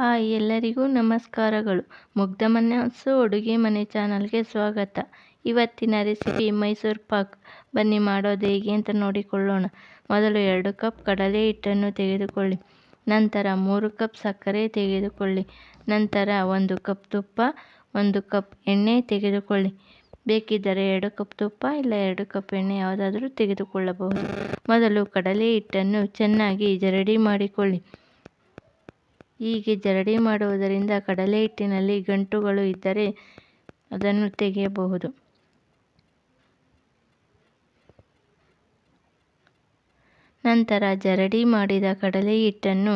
Hi ಎಲ್ಲರಿಗೂ ನಮಸ್ಕಾರಗಳು. ಮುಗ್ಧ ಮನಸ್ಸು ಅಡುಗೆ ಮನೆ ಚಾನಲ್ಗೆ ಸ್ವಾಗತ. ಇವತ್ತಿನ ರೆಸಿಪಿ ಮೈಸೂರು ಪಾಕ್. ಬನ್ನಿ ಮಾಡೋದು ಹೇಗೆ ಅಂತ ನೋಡಿಕೊಳ್ಳೋಣ. ಮೊದಲು ಎರಡು ಕಪ್ ಕಡಲೆ ಹಿಟ್ಟನ್ನು ತೆಗೆದುಕೊಳ್ಳಿ. ನಂತರ ಮೂರು ಕಪ್ ಸಕ್ಕರೆ ತೆಗೆದುಕೊಳ್ಳಿ. ನಂತರ ಒಂದು ಕಪ್ ತುಪ್ಪ, ಒಂದು ಕಪ್ ಎಣ್ಣೆ ತೆಗೆದುಕೊಳ್ಳಿ. ಬೇಕಿದ್ದರೆ ಎರಡು ಕಪ್ ತುಪ್ಪ, ಇಲ್ಲ ಎರಡು ಕಪ್ ಎಣ್ಣೆ ಯಾವುದಾದರೂ ತೆಗೆದುಕೊಳ್ಳಬಹುದು. ಮೊದಲು ಕಡಲೆ ಹಿಟ್ಟನ್ನು ಚೆನ್ನಾಗಿ ಜರಡಿ ಮಾಡಿಕೊಳ್ಳಿ. ಹೀಗೆ ಜರಡಿ ಮಾಡುವುದರಿಂದ ಕಡಲೆ ಹಿಟ್ಟಿನಲ್ಲಿ ಗಂಟುಗಳು ಇದ್ದರೆ ಅದನ್ನು ತೆಗೆಯಬಹುದು. ನಂತರ ಜರಡಿ ಮಾಡಿದ ಕಡಲೆ ಹಿಟ್ಟನ್ನು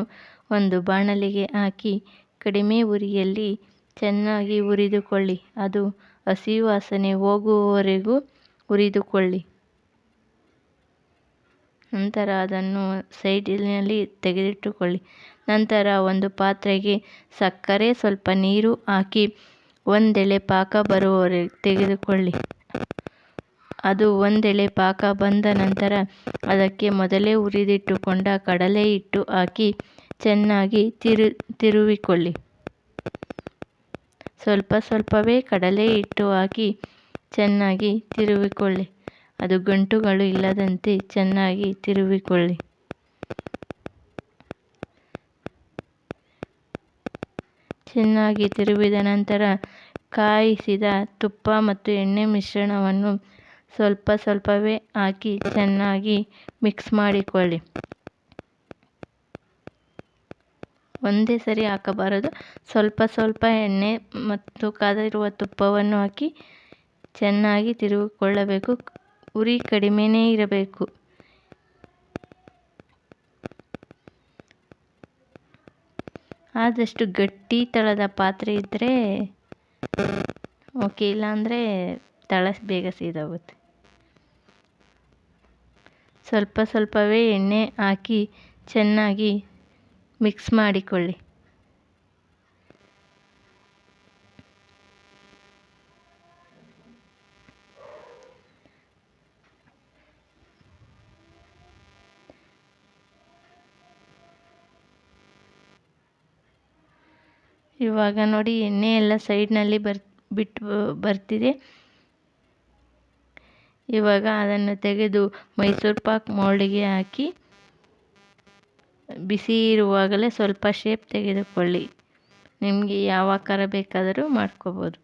ಒಂದು ಬಾಣಲಿಗೆ ಹಾಕಿ ಕಡಿಮೆ ಉರಿಯಲ್ಲಿ ಚೆನ್ನಾಗಿ ಹುರಿದುಕೊಳ್ಳಿ ಅದು ಹಸಿ ವಾಸನೆ ಹೋಗುವವರೆಗೂ ಹುರಿದುಕೊಳ್ಳಿ ನಂತರ ಅದನ್ನು ಸೈಡಿನಲ್ಲಿ ತೆಗೆದಿಟ್ಟುಕೊಳ್ಳಿ. ನಂತರ ಒಂದು ಪಾತ್ರೆಗೆ ಸಕ್ಕರೆ, ಸ್ವಲ್ಪ ನೀರು ಹಾಕಿ ಒಂದೆಳೆ ಪಾಕ ಬರುವವರೆಗೆ ತೆಗೆದುಕೊಳ್ಳಿ. ಅದು ಒಂದೆಳೆ ಪಾಕ ಬಂದ ನಂತರ ಅದಕ್ಕೆ ಮೊದಲೇ ಹುರಿದಿಟ್ಟುಕೊಂಡ ಕಡಲೆ ಹಿಟ್ಟು ಹಾಕಿ ಚೆನ್ನಾಗಿ ತಿರು, ತಿರುವಿಕೊಳ್ಳಿ. ಸ್ವಲ್ಪ ಸ್ವಲ್ಪವೇ ಕಡಲೆ ಹಿಟ್ಟು ಹಾಕಿ ಚೆನ್ನಾಗಿ ತಿರುವಿಕೊಳ್ಳಿ. ಅದು ಗಂಟುಗಳು ಇಲ್ಲದಂತೆ ಚೆನ್ನಾಗಿ ತಿರುವಿಕೊಳ್ಳಿ. ಚೆನ್ನಾಗಿ ತಿರುವಿದ ನಂತರ ಕಾಯಿಸಿದ ತುಪ್ಪ ಮತ್ತು ಎಣ್ಣೆ ಮಿಶ್ರಣವನ್ನು ಸ್ವಲ್ಪ ಸ್ವಲ್ಪವೇ ಹಾಕಿ ಚೆನ್ನಾಗಿ ಮಿಕ್ಸ್ ಮಾಡಿಕೊಳ್ಳಿ. ಒಂದೇ ಸರಿ ಹಾಕಬಾರದು. ಸ್ವಲ್ಪ ಸ್ವಲ್ಪ ಎಣ್ಣೆ ಮತ್ತು ಕಾದಿರುವ ತುಪ್ಪವನ್ನು ಹಾಕಿ ಚೆನ್ನಾಗಿ ತಿರುಗಿಕೊಳ್ಳಬೇಕು ಉರಿ ಕಡಿಮೆನೇ ಇರಬೇಕು. ಆದಷ್ಟು ಗಟ್ಟಿ ತಳದ ಪಾತ್ರೆ ಇದ್ದರೆ ಓಕೆ, ಇಲ್ಲಾಂದರೆ ತಳ ಬೇಗ ಸೀದೋಗುತ್ತೆ. ಸ್ವಲ್ಪ ಸ್ವಲ್ಪವೇ ಎಣ್ಣೆ ಹಾಕಿ ಚೆನ್ನಾಗಿ ಮಿಕ್ಸ್ ಮಾಡಿಕೊಳ್ಳಿ. ಇವಾಗ ನೋಡಿ ಎಣ್ಣೆ ಎಲ್ಲ ಸೈಡ್ನಲ್ಲಿ ಬರ್, ಬಿಟ್ಟು ಬರ್ತಿದೆ. ಇವಾಗ ಅದನ್ನು ತೆಗೆದು ಮೈಸೂರು ಪಾಕ್ ಮೋಲ್ಡಿಗೆ ಹಾಕಿ, ಬಿಸಿ ಇರುವಾಗಲೇ ಸ್ವಲ್ಪ ಶೇಪ್ ತೆಗೆದುಕೊಳ್ಳಿ. ನಿಮಗೆ ಯಾವ ಆಕಾರ ಬೇಕಾದರೂ ಮಾಡ್ಕೋಬೋದು.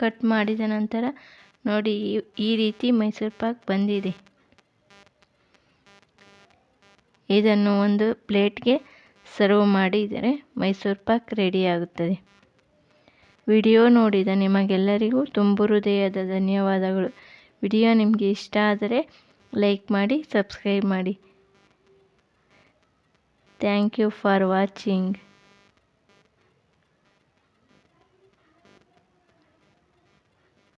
ಕಟ್ ಮಾಡಿದ ನಂತರ ನೋಡಿ, ಈ ರೀತಿ ಮೈಸೂರು ಪಾಕ್ ಬಂದಿದೆ. ಇದನ್ನು ಒಂದು ಪ್ಲೇಟ್ಗೆ ಸರ್ವ್ ಮಾಡಿದರೆ ಮೈಸೂರು ಪಾಕ್ ರೆಡಿಯಾಗುತ್ತದೆ ವಿಡಿಯೋ ನೋಡಿದ ನಿಮಗೆಲ್ಲರಿಗೂ ತುಂಬು ಹೃದಯದ ಧನ್ಯವಾದಗಳು. ವಿಡಿಯೋ ನಿಮಗೆ ಇಷ್ಟ ಆದರೆ ಲೈಕ್ ಮಾಡಿ, ಸಬ್ಸ್ಕ್ರೈಬ್ ಮಾಡಿ. Thank you for watching.